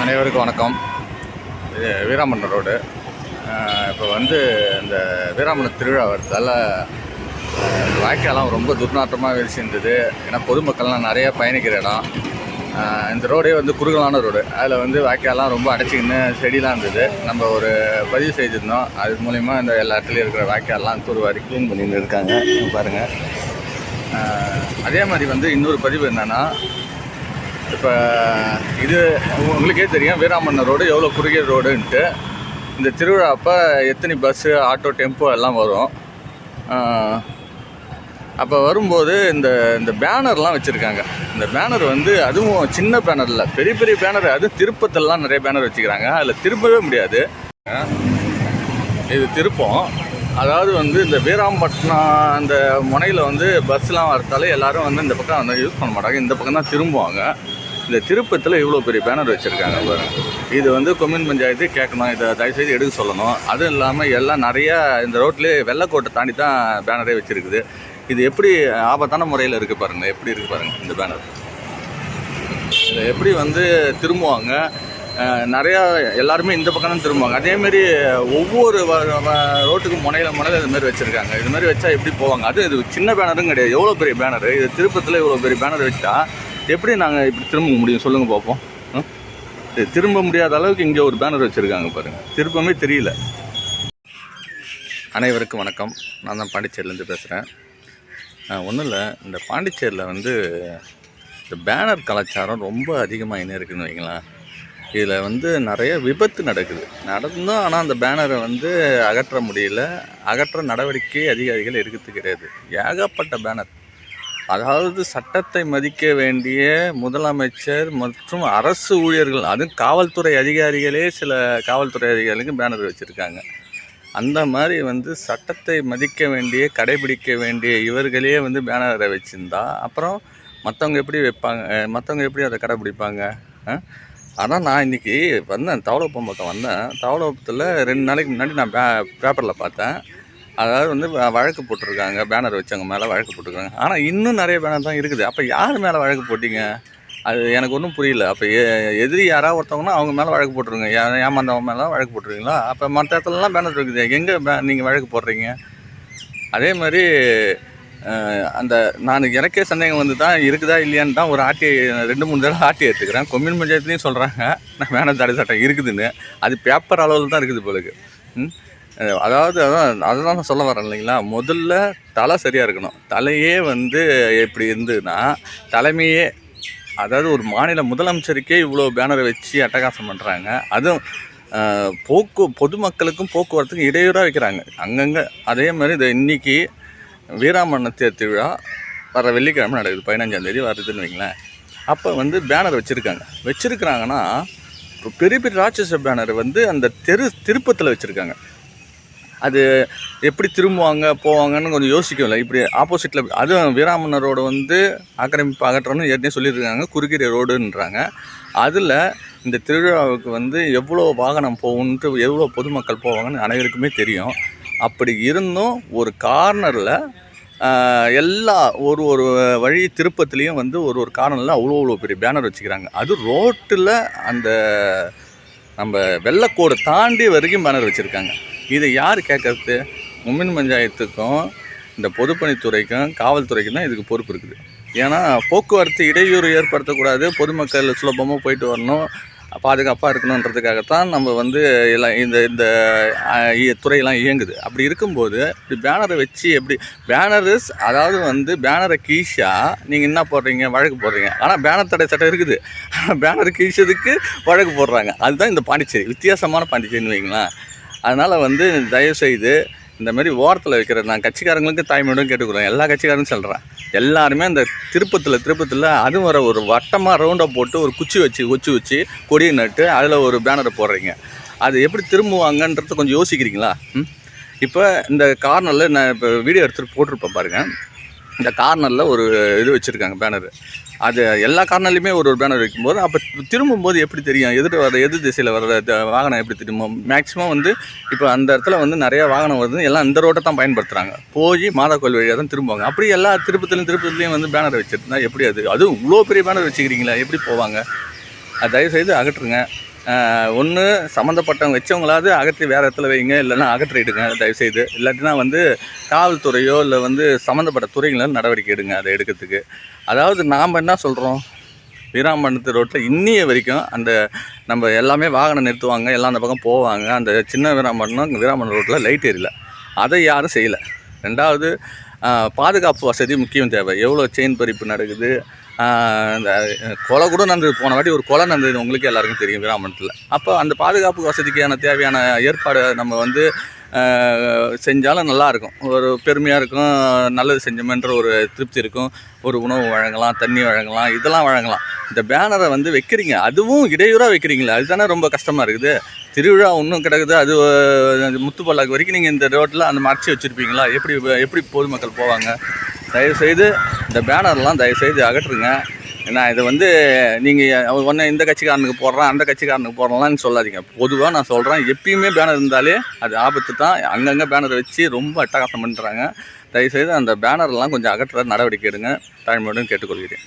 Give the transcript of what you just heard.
அனைவருக்கும் வணக்கம். இது வீராமண்ண ரோடு. இப்போ வந்து இந்த வீராமண்ண திருவிழா வருதால வாய்க்காலாம் ரொம்ப துர்நாற்றமாக வீழ்ச்சி இருந்தது ஏன்னா பொதுமக்கள்லாம் நிறைய பயணிக்கிற இடம். இந்த ரோடே வந்து குறுகலான ரோடு. அதில் வந்து வாய்க்காலாம் ரொம்ப அடைச்சிக்கின்னு செடிலாம் இருந்தது. நம்ம ஒரு பதிவு செய்திருந்தோம் அது மூலிமா இந்த எல்லா இடத்துலையும் இருக்கிற வாய்க்கால்லாம் தூர்வாரி க்ளீன் பண்ணிட்டு இருக்காங்க. பாருங்கள் அதே மாதிரி வந்து இன்னொரு பதிவு என்னென்னா இப்போ இது உங்களுக்கே தெரியும். வீராமண்ண ரோடு எவ்வளோ குறுகிய ரோடுன்ட்டு. இந்த திருவிழா அப்போ எத்தனை பஸ்ஸு ஆட்டோ டெம்போ எல்லாம் வரும். அப்போ வரும்போது இந்த இந்த பேனர்லாம் வச்சுருக்காங்க. இந்த பேனர் வந்து அதுவும் சின்ன பேனர் இல்லை பெரிய பெரிய பேனர். அதுவும் திருப்பத்திலலாம் நிறைய பேனர் வச்சுக்கிறாங்க. அதில் திருப்பவே முடியாது. இது திருப்பம். அதாவது வந்து இந்த வீராம்பட்டினம் அந்த முனையில் வந்து பஸ்லாம் வரத்தாலே எல்லாரும் வந்து இந்த பக்கம் வந்து யூஸ் பண்ண மாட்டாங்க. இந்த பக்கம் தான் திரும்புவாங்க. இந்த திருப்பத்தில் இவ்வளோ பெரிய பேனர் வச்சுருக்காங்க இது வந்து கொம்யூன் பஞ்சாயத்து கேட்கணும். இதை தயவுசெய்து எடுக்க சொல்லணும். அதுவும் இல்லாமல் எல்லாம் நிறையா இந்த ரோட்லேயே வெள்ளக்கோட்டை தாண்டி தான் பேனரே வச்சுருக்குது. இது எப்படி ஆபத்தான முறையில் இருக்குது பாருங்கள் எப்படி இருக்குது பாருங்கள் இந்த பேனர் இதை எப்படி வந்து திரும்புவாங்க? நிறையா எல்லாருமே இந்த பக்கம் தான் திரும்புவாங்க. அதேமாரி ஒவ்வொரு வ- வ- ரோட்டுக்கு முனையில முனையில இது மாதிரி வச்சுருக்காங்க. இது மாதிரி வச்சா எப்படி போவாங்க? அது இது சின்ன பேனரும் கிடையாது. எவ்வளோ பெரிய பேனர் இது திருப்பத்தில் இவ்வளோ பெரிய பேனர் வச்சா எப்படி நாங்கள் இப்படி திரும்ப முடியும்? சொல்லுங்கள் பார்ப்போம் ம்? இது திரும்ப முடியாத அளவுக்கு இங்கே ஒரு பேனர் வச்சுருக்காங்க பாருங்கள் திருப்பமே தெரியல. அனைவருக்கும் வணக்கம். நான் தான் பாண்டிச்சேரியிலேருந்து பேசுகிறேன் ஒன்றும் இல்லை இந்த பாண்டிச்சேரியில் வந்து இந்த பேனர் கலாச்சாரம் ரொம்ப அதிகமாக என்ன இருக்குன்னு வைங்களேன். இதில் வந்து நிறைய விபத்து நடக்குது. நடந்தும் ஆனால் அந்த பேனரை வந்து அகற்ற முடியல. அகற்ற நடவடிக்கை அதிகாரிகள் எடுக்கிறது கிடையாது. ஏகப்பட்ட பேனர். அதாவது சட்டத்தை மதிக்க வேண்டிய முதலமைச்சர் மற்றும் அரசு ஊழியர்கள் அதுவும் காவல்துறை அதிகாரிகளே சில காவல்துறை அதிகாரிகளுக்கு பேனர் வச்சுருக்காங்க. அந்த மாதிரி வந்து சட்டத்தை மதிக்க வேண்டிய கடைபிடிக்க வேண்டிய இவர்களே வந்து பேனரை வச்சுருந்தா அப்புறம் மற்றவங்க எப்படி வைப்பாங்க? மற்றவங்க எப்படி அதை கடைபிடிப்பாங்க? ஆனால் அதான் நான் இன்றைக்கி வந்தேன் தவளப்பம் பக்கம் வந்தேன். தவளப்பத்தில் ரெண்டு நாளைக்கு முன்னாடி நான் பே பேப்பரில் பார்த்தேன். அதாவது வந்து வ- வழக்கு போட்டிருக்காங்க பேனர் வச்சவங்க மேலே வழக்கு போட்டிருக்காங்க. ஆனால் இன்னும் நிறைய பேனர் தான் இருக்குது. அப்போ யார் மேலே வழக்கு போட்டிங்க? அது எனக்கு ஒன்றும் புரியல. அப்போ எதிரி யாராவது ஒருத்தவங்கன்னா அவங்க மேலே வழக்கு போட்டுருங்க. ஏமாந்தவங்க மேலே வழக்கு போட்டுருவீங்களா? அப்போ மற்ற இடத்துலலாம் பேனர் இருக்குது. எங்கே பே நீங்கள் வழக்கு போடுறீங்க? அதே மாதிரி அந்த நான் எனக்கே சந்தேகம் வந்து தான் இருக்குதா இல்லையான்னு தான் ஒரு ஆட்டி ரெண்டு மூணு தடவை ஆட்டி எடுத்துக்கிறேன் கொம்யூன் பஞ்சாயத்துலேயும் சொல்கிறாங்க நான் வேணாம் தடை சட்டம் இருக்குதுன்னு. அது பேப்பர் அளவில் தான் இருக்குது போலுக்கு. ம்? அதாவது அதான் அதுதான் நான் சொல்ல வரேன் இல்லைங்களா? முதல்ல தலை சரியாக இருக்கணும். தலையே வந்து எப்படி இருந்ததுன்னா தலைமையே அதாவது ஒரு மாநில முதலமைச்சருக்கே இவ்வளோ பேனரை வச்சு அட்டகாசம் பண்ணுறாங்க அதுவும் போக்கு பொதுமக்களுக்கும் போக்குவரத்துக்கும் இடையூறாக வைக்கிறாங்க. அங்கங்கே அதே மாதிரி இது இன்றைக்கி வீராமண்ண தேர் திருவிழா வர வெள்ளிக்கிழமை நடக்குது. பதினஞ்சாந்தேதி வருதுன்னு வைங்களேன். அப்போ வந்து பேனர் வச்சுருக்காங்க. வச்சுருக்குறாங்கன்னா பெரிய பெரிய ராட்சச பேனர் வந்து அந்த தெரு திருப்பத்தில் வச்சுருக்காங்க. அது எப்படி திரும்புவாங்க போவாங்கன்னு கொஞ்சம் யோசிக்கல இப்படி ஆப்போசிட்டில் அதுவும் வீராமண்ண ரோடு வந்து ஆக்கிரமிப்பு அகற்றணும்னு ஏற்கனவே சொல்லியிருக்காங்க. குறுகிற ரோடுன்றாங்க. அதில் இந்த திருவிழாவுக்கு வந்து எவ்வளோ வாகனம் போகுன்ட்டு எவ்வளோ பொதுமக்கள் போவாங்கன்னு அனைவருக்குமே தெரியும். அப்படி இருந்தும் ஒரு கார்னரில் எல்லா ஒரு ஒரு வழி திருப்பத்துலேயும் வந்து ஒரு ஒரு கார்னரில் அவ்வளோ அவ்வளோ பெரிய பேனர் வச்சுக்கிறாங்க. அது ரோட்டில் அந்த நம்ம வெள்ளக்கோடு தாண்டி வரைக்கும் பேனர் வச்சுருக்காங்க. இதை யார் கேட்கறது? மும்மின் பஞ்சாயத்துக்கும் இந்த பொதுப்பணித்துறைக்கும் காவல்துறைக்கும் தான் இதுக்கு பொறுப்பு இருக்குது. ஏன்னா போக்குவரத்து இடையூறு ஏற்படுத்தக்கூடாது பொதுமக்கள் சுலபமாக போயிட்டு வரணும் பாதுகாப்பாக இருக்கணுன்றதுக்காகத்தான் நம்ம வந்து எல்லாம் இந்த இந்த துறையெல்லாம் இயங்குது. அப்படி இருக்கும்போது இப்படி பேனரை வச்சு எப்படி பேனர்ஸ் அதாவது வந்து பேனரை கீஷா நீங்கள் என்ன போடுறீங்க வழக்கு போடுறீங்க. ஆனால் பேனர் தடை சட்டம் இருக்குது. ஆனால் பேனர் கீஷதுக்கு வழக்கு போடுறாங்க. அதுதான் இந்த பாண்டிச்சேரி. வித்தியாசமான பாண்டிச்சேரின்னு வைங்களேன். அதனால் வந்து தயவுசெய்து இந்த மாதிரி ஓரத்தில் வைக்கிற நான் கட்சிக்காரங்களுக்கு தாய்மையோடும் கேட்டுக்கிறேன். எல்லா கட்சிக்காரனும் சொல்கிறேன் எல்லாருமே அந்த திருப்பத்தில் திருப்பத்தில் அதுவும் வர ஒரு வட்டமாக ரவுண்டாக போட்டு ஒரு குச்சி வச்சு குச்சி வச்சு கொடியை நட்டு அதில் ஒரு பேனரை போடுறீங்க. அது எப்படி திரும்புவாங்கன்றத கொஞ்சம் யோசிக்கிறீங்களா? இப்போ இந்த கார்னரில் நான் இப்போ வீடியோ எடுத்துகிட்டு போட்டிருப்பேன் பாருங்கள் இந்த கார்னரில் ஒரு இது வச்சுருக்காங்க பேனர் அது எல்லா கார்னர்லையுமே ஒரு ஒரு பேனர் வைக்கும்போது அப்போ திரும்பும்போது எப்படி தெரியும்? எதிர் வர எதிர் திசையில் வர்ற வாகனம் எப்படி திரும்பும் மேக்ஸிமம் வந்து இப்போ அந்த இடத்துல வந்து நிறையா வாகனம் வருது எல்லாம் இந்த ரோட்டை தான் பயன்படுத்துகிறாங்க போய் மாதாக்கோயில் வழியாக தான் திரும்புவாங்க. அப்படி எல்லா திருப்பத்துலையும் திருப்பத்துலையும் வந்து பேனர் வச்சுருந்தா எப்படி அது? அதுவும் இவ்வளோ பெரிய பேனர் வச்சுக்கிறீங்களா எப்படி போவாங்க? அது தயவுசெய்து அகற்றுங்க. ஒன்று சம்மந்தப்பட்டவங்க வச்சவங்களாவது அகற்றி வேறு இடத்துல வைங்க இல்லைன்னா அகற்றிடுங்க தயவுசெய்து. இல்லாட்டினா வந்து காவல்துறையோ இல்லை வந்து சம்மந்தப்பட்ட துறைகளோ நடவடிக்கை எடுங்க அதை எடுக்கிறதுக்கு. அதாவது நாம் என்ன சொல்கிறோம் வீராம்பணத்து ரோட்டில் இன்னிய வரைக்கும் அந்த நம்ம எல்லாமே வாகனம் நிறுத்துவாங்க எல்லாம் அந்த பக்கம் போவாங்க. அந்த சின்ன வீராம்பட்டினம் வீராம்பணம் ரோட்டில் லைட் எரியல அதை யாரும் செய்யலை. ரெண்டாவது பாதுகாப்பு வசதி முக்கியம் தேவை. எவ்வளோ செயின் பறிப்பு நடக்குது? இந்த கொலை கூட நடந்தது. போன வாட்டி ஒரு கொலை நடந்தது. உங்களுக்கு எல்லாருக்கும் தெரியும் கிராமத்தில். அப்போ அந்த பாதுகாப்பு வசதிக்கான தேவையான ஏற்பாடு நம்ம வந்து செஞ்சாலும் நல்லாயிருக்கும். ஒரு பெருமையாக இருக்கும். நல்லது செஞ்சோமென்ற ஒரு திருப்தி இருக்கும். ஒரு உணவு வழங்கலாம் தண்ணி வழங்கலாம் இதெல்லாம் வழங்கலாம். இந்த பேனரை வந்து வைக்கிறீங்க. அதுவும் இடையூறாக வைக்கிறீங்களே. அதுதானே ரொம்ப கஷ்டமாக இருக்குது. திருவிழா ஒன்றும் கிடக்குது. அது முத்துப்பள்ளாக்கு முத்துப்பல்லாக்கு வரைக்கும் நீங்கள் இந்த ரோட்டில் அந்த மறைச்சி வச்சுருப்பீங்களா? எப்படி எப்படி பொதுமக்கள் போவாங்க? தயவுசெய்து இந்த பேனர்லாம் தயவுசெய்து அகற்றுங்க. ஏன்னா இதை வந்து நீங்கள் ஒன்று இந்த கட்சிக்காரனுக்கு போடுறான் அந்த கட்சிக்காரனுக்கு போடுறலாம்னு சொல்லாதீங்க. பொதுவாக நான் சொல்கிறேன் எப்பயுமே பேனர் இருந்தாலே அது ஆபத்து தான். அங்கங்கே பேனர் வச்சு ரொம்ப அட்டகாசம் பண்ணுறாங்க தயவுசெய்து அந்த பேனர்லாம் கொஞ்சம் அகற்ற நடவடிக்கை எடுங்க. தாழ்மையுடன் கேட்டுக்கொள்கிறேன்.